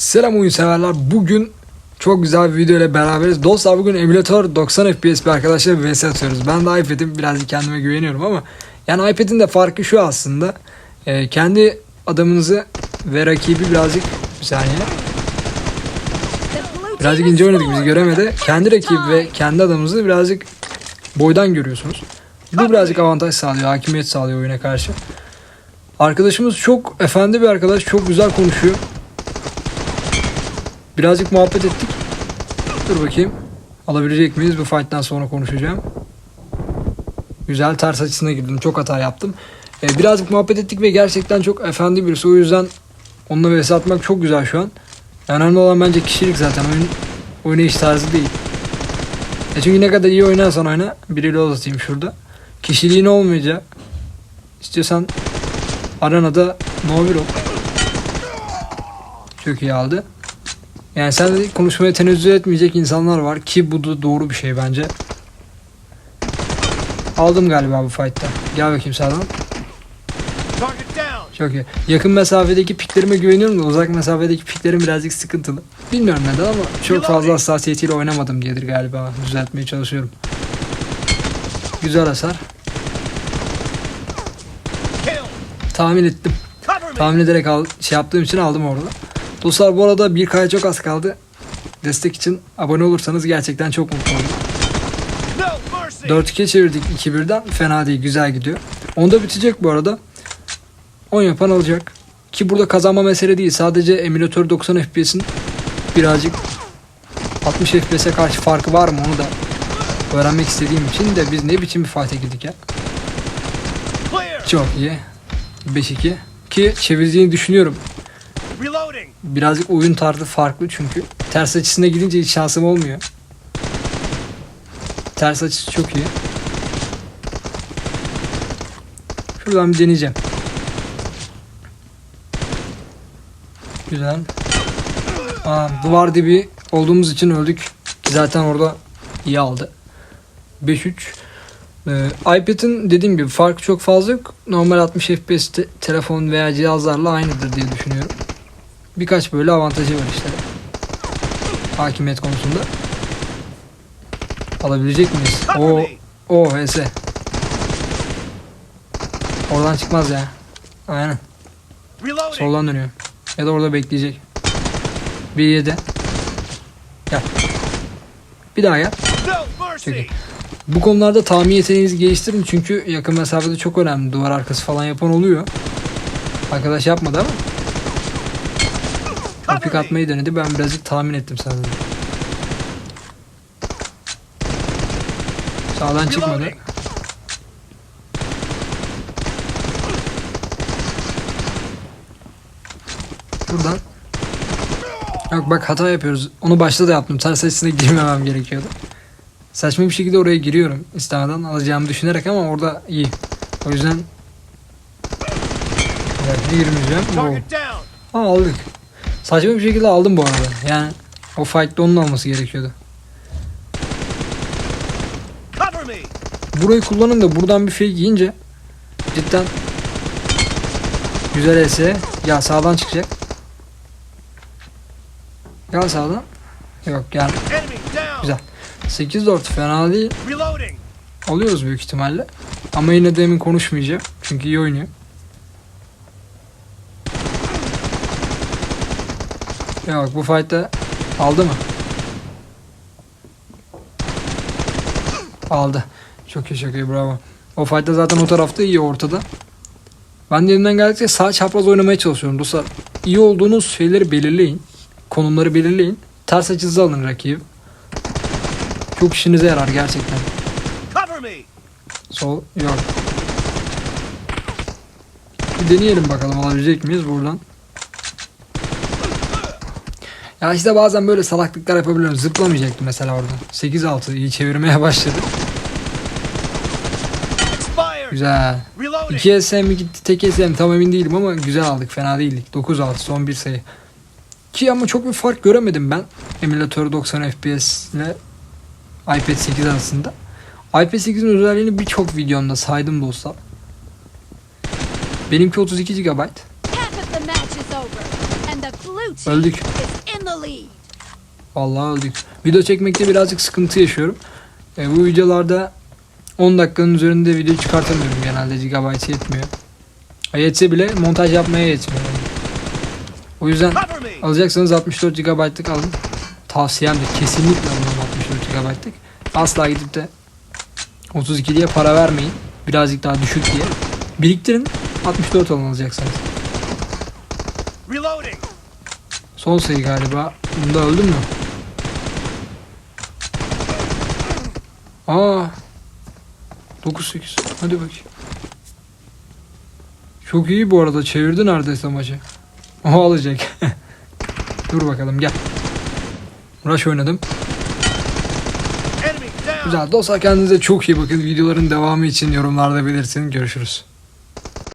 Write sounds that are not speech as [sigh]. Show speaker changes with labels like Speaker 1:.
Speaker 1: Selam oyun severler. Bugün çok güzel bir video ile beraberiz. Dostlar bugün emülatör 90 FPS bir arkadaşlar vs atıyoruz. Ben de iPad'im birazcık kendime güveniyorum ama yani iPad'in de farkı şu aslında. Ee, kendi adamınızı ve rakibi birazcık bir saniye. Birazcık ince oynadık bizi göremedi. Kendi rakip ve kendi adamınızı birazcık boydan görüyorsunuz. Bu birazcık avantaj sağlıyor, hakimiyet sağlıyor oyuna karşı. Arkadaşımız çok efendi bir arkadaş, çok güzel konuşuyor. Birazcık muhabbet ettik. Dur bakayım. Alabilecek miyiz? Bu fight'tan sonra konuşacağım. Güzel ters açısına girdim. Çok hata yaptım. Ee, birazcık muhabbet ettik ve gerçekten çok efendi birisi. O yüzden onunla vs atmak çok güzel şu an. Önemli olan bence kişilik zaten. Oyun, oynayış tarzı değil. E çünkü ne kadar iyi oynarsan oyna. Biriyle uzatayım şurada. Kişiliğin olmayacak. İstiyorsan arenada no bir ol. Çok iyi aldı. Yani sen konuşmaya tenezzül etmeyecek insanlar var ki bu da doğru bir şey bence. Aldım galiba bu fight'ta. Gel bakayım sağdan. Çok iyi. Yakın mesafedeki piklerime güveniyorum da uzak mesafedeki piklerim birazcık sıkıntılı. Bilmiyorum neden ama çok fazla hassasiyetiyle oynamadım diyedir galiba. Düzeltmeye çalışıyorum. Güzel hasar. Tahmin ettim. Tahmin ederek al, şey yaptığım için aldım orada. Dostlar bu arada bir kaya çok az kaldı. Destek için abone olursanız gerçekten çok mutlu olurum.
Speaker 2: No mercy.
Speaker 1: 4-2 çevirdik 2-1'den. Fena değil güzel gidiyor. Onda bitecek bu arada. 10 yapan alacak. Ki burada kazanma mesele değil. Sadece emülatör 90 FPS'in birazcık 60 FPS'e karşı farkı var mı onu da öğrenmek istediğim için de biz ne biçim bir fight'e girdik ya. Çok iyi. 5-2. Ki çevirdiğini düşünüyorum. Birazcık oyun tarzı farklı çünkü. Ters açısına gidince hiç şansım olmuyor. Ters açısı çok iyi. Şuradan bir deneyeceğim. Güzel. Aa, duvar dibi olduğumuz için öldük. Zaten orada iyi aldı. 5-3. Ee, iPad'in dediğim gibi farkı çok fazla yok. Normal 60 FPS te- telefon veya cihazlarla aynıdır diye düşünüyorum birkaç böyle avantajı var işte. Hakimiyet konusunda. Alabilecek miyiz? O o HS. Oradan çıkmaz ya. Aynen. Soldan dönüyor. Ya da orada bekleyecek. Bir yedi. Gel. Bir daha. Çok iyi. Bu konularda tahmin yeteneğinizi geliştirin çünkü yakın mesafede çok önemli. Duvar arkası falan yapan oluyor. Arkadaş yapmadı ama o pik atmayı denedi. Ben birazcık tahmin ettim sadece. Sağdan çıkmadı. Buradan. Yok bak hata yapıyoruz. Onu başta da yaptım. Ters açısına girmemem gerekiyordu. Saçma bir şekilde oraya giriyorum. istemeden alacağımı düşünerek ama orada iyi. O yüzden Evet, girmeyeceğim.
Speaker 2: Down.
Speaker 1: Ha aldık. Saçma bir şekilde aldım bu arada. Yani o fight'ta onun alması gerekiyordu.
Speaker 2: Cover me.
Speaker 1: Burayı kullanın da buradan bir fake yiyince cidden güzel ese. Ya sağdan çıkacak. Gel sağdan. Yok gel. Güzel. 8-4 fena değil. Alıyoruz büyük ihtimalle. Ama yine de emin konuşmayacağım. Çünkü iyi oynuyor. Ya bak bu fight'ta aldı mı? Aldı. Çok iyi çok iyi bravo. O fight'ta zaten o tarafta iyi ortada. Ben de elimden geldikçe sağ çapraz oynamaya çalışıyorum dostlar. İyi olduğunuz şeyleri belirleyin. Konumları belirleyin. Ters açınızı alın rakibi. Çok işinize yarar gerçekten. Sol yok. Bir deneyelim bakalım alabilecek miyiz buradan. Ya işte bazen böyle salaklıklar yapabiliyorum. Zıplamayacaktım mesela orada. 8-6 iyi çevirmeye başladı. Güzel.
Speaker 2: Reloading.
Speaker 1: 2 SM mi gitti tek SM tam emin değilim ama güzel aldık fena değildik. 9-6 son bir sayı. Ki ama çok bir fark göremedim ben. Emülatör 90 FPS ile iPad 8 arasında. iPad 8'in özelliğini birçok videomda saydım dostlar. Benimki 32 GB. Öldük. Vallahi öldük. Video çekmekte birazcık sıkıntı yaşıyorum. E, bu videolarda 10 dakikanın üzerinde video çıkartamıyorum genelde GB yetmiyor. E, yetse bile montaj yapmaya yetmiyor. yani. O yüzden alacaksanız 64 GB'lık alın. Tavsiyemdir. Kesinlikle alın 64 GB'lık. Asla gidip de 32 diye para vermeyin. Birazcık daha düşük diye. Biriktirin. 64 alın alacaksanız. Son sayı galiba. Bunda öldün mü? Aa. 9-8. Hadi bakayım. Çok iyi bu arada. Çevirdi neredeyse maçı. O alacak. [laughs] Dur bakalım gel. Rush oynadım. Güzel. Dostlar kendinize çok iyi bakın. Videoların devamı için yorumlarda belirtin. Görüşürüz.